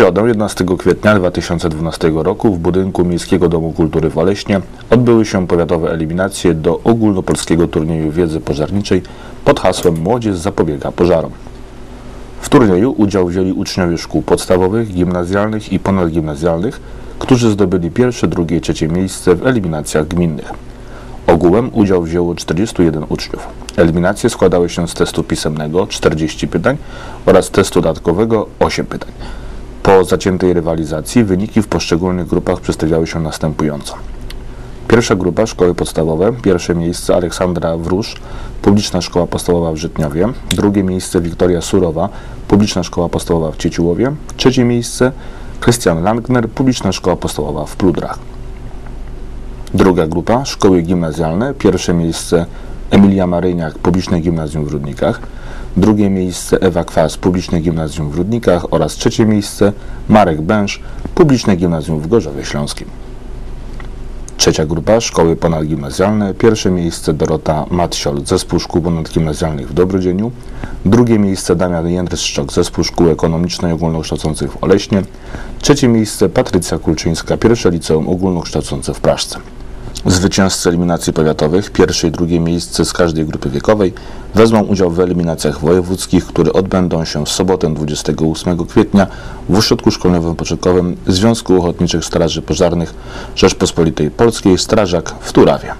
środę 11 kwietnia 2012 roku w budynku Miejskiego Domu Kultury w Oleśnie odbyły się powiatowe eliminacje do ogólnopolskiego turnieju wiedzy pożarniczej pod hasłem Młodzież zapobiega pożarom. W turnieju udział wzięli uczniowie szkół podstawowych, gimnazjalnych i ponadgimnazjalnych, którzy zdobyli pierwsze, drugie i trzecie miejsce w eliminacjach gminnych. Ogółem udział wzięło 41 uczniów. Eliminacje składały się z testu pisemnego 40 pytań oraz testu dodatkowego 8 pytań. Po zaciętej rywalizacji wyniki w poszczególnych grupach przedstawiały się następująco. Pierwsza grupa szkoły podstawowe, pierwsze miejsce Aleksandra Wróż, publiczna szkoła podstawowa w Żytniowie, drugie miejsce Wiktoria Surowa, publiczna szkoła podstawowa w Cieciłowie, trzecie miejsce Krystian Langner, publiczna szkoła podstawowa w Pludrach. Druga grupa szkoły gimnazjalne, pierwsze miejsce Emilia Maryniak, publiczne gimnazjum w Rudnikach, drugie miejsce Ewa Kwas, publiczne gimnazjum w Rudnikach. Oraz trzecie miejsce Marek Bęż, publiczne gimnazjum w Gorzowie Śląskim. Trzecia grupa szkoły ponadgimnazjalne, pierwsze miejsce Dorota Matsiol, zespół szkół ponadgimnazjalnych w Dobrodzieniu, drugie miejsce Damian Jędryszczok, zespół szkół ekonomicznej ogólnokształcących w Oleśnie, trzecie miejsce Patrycja Kulczyńska, pierwsze liceum ogólnokształcące w Praszce. Zwycięzcy eliminacji powiatowych, pierwsze i drugie miejsce z każdej grupy wiekowej, wezmą udział w eliminacjach wojewódzkich, które odbędą się w sobotę 28 kwietnia w Ośrodku Szkolnym Poczekowym Związku Ochotniczych Straży Pożarnych Rzeczpospolitej Polskiej Strażak w Turawie.